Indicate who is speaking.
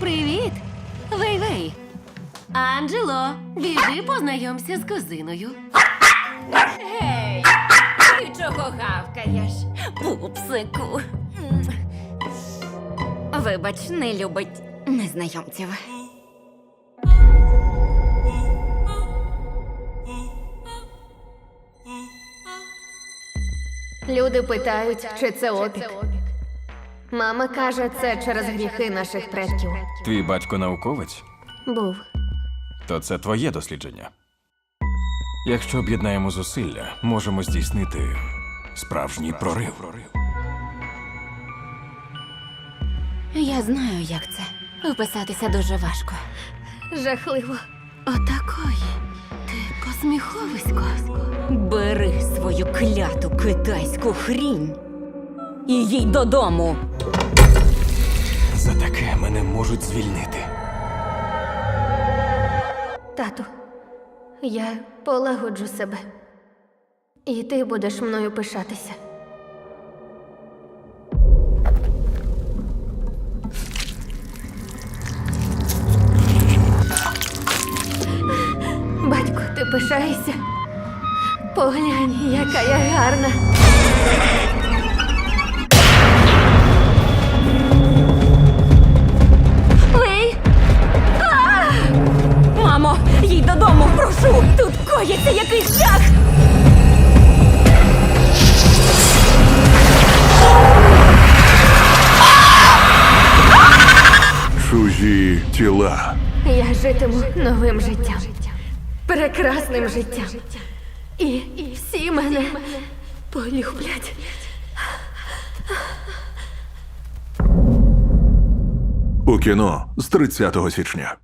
Speaker 1: Привіт! Вей-вей! Анджело, біжи познайомся з кузиною.
Speaker 2: Гей, ти чого гавкаєш? Пупсику. Вибач, не любить незнайомців.
Speaker 3: Люди питають, чи це опік. Мама каже, це через гріхи наших предків.
Speaker 4: Твій батько науковець,
Speaker 3: Був.
Speaker 4: то це твоє дослідження. Якщо об'єднаємо зусилля, можемо здійснити справжній прорив.
Speaker 2: Я знаю, як це. Вписатися дуже важко.
Speaker 3: Жахливо.
Speaker 1: Отакої. Ти посміховисько.
Speaker 2: Бери свою кляту китайську хрінь і їй додому.
Speaker 4: За таке мене можуть звільнити.
Speaker 3: Тату, я полагоджу себе. І ти будеш мною пишатися. Батько, ти пишаєшся? Поглянь, яка я гарна.
Speaker 2: Тут коїться якийсь жах!
Speaker 5: Чужі тіла.
Speaker 3: Я житиму новим життям. Прекрасним життям. І всі мене полюблять.
Speaker 5: У кіно з 30 січня.